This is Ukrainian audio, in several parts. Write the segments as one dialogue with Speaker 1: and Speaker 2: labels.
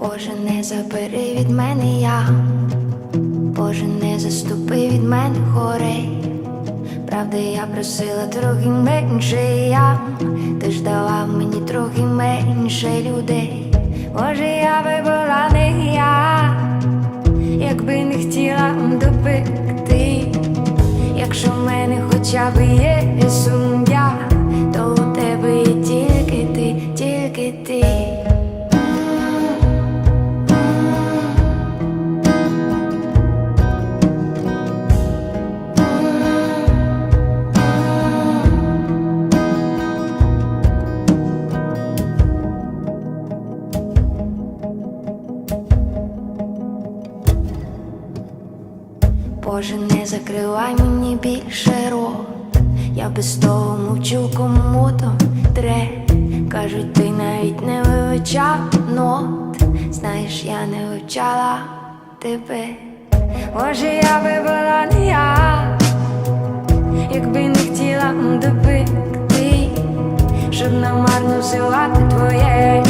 Speaker 1: Боже, не забери від мене я, Боже, не заступи від мене горей. Правда, я просила трохи менше я, ти ж давав мені трохи менше людей. Може, я би була не я, якби не хотіла допекти. Якщо в мене хоча б є Боже, не закривай мені більше рот. Я без того мовчу кому то тре. Кажуть, ти навіть не вивчав нот. Знаєш, я не вивчала тебе. Може, я би була не я, якби не хотіла допекти, щоб намарно взивати твоє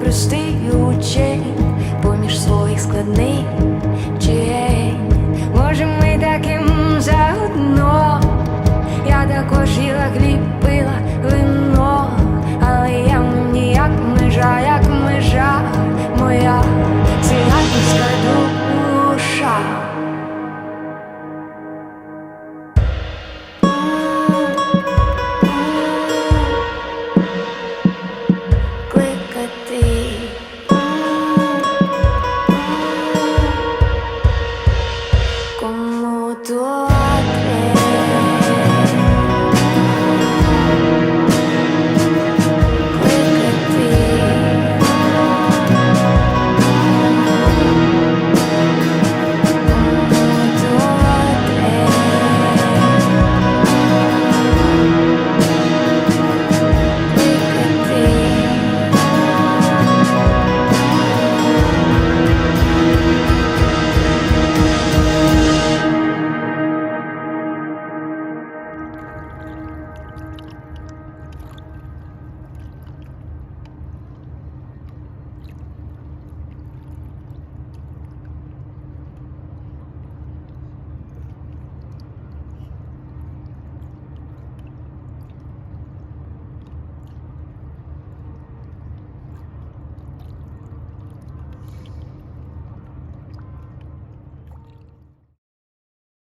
Speaker 1: простий учень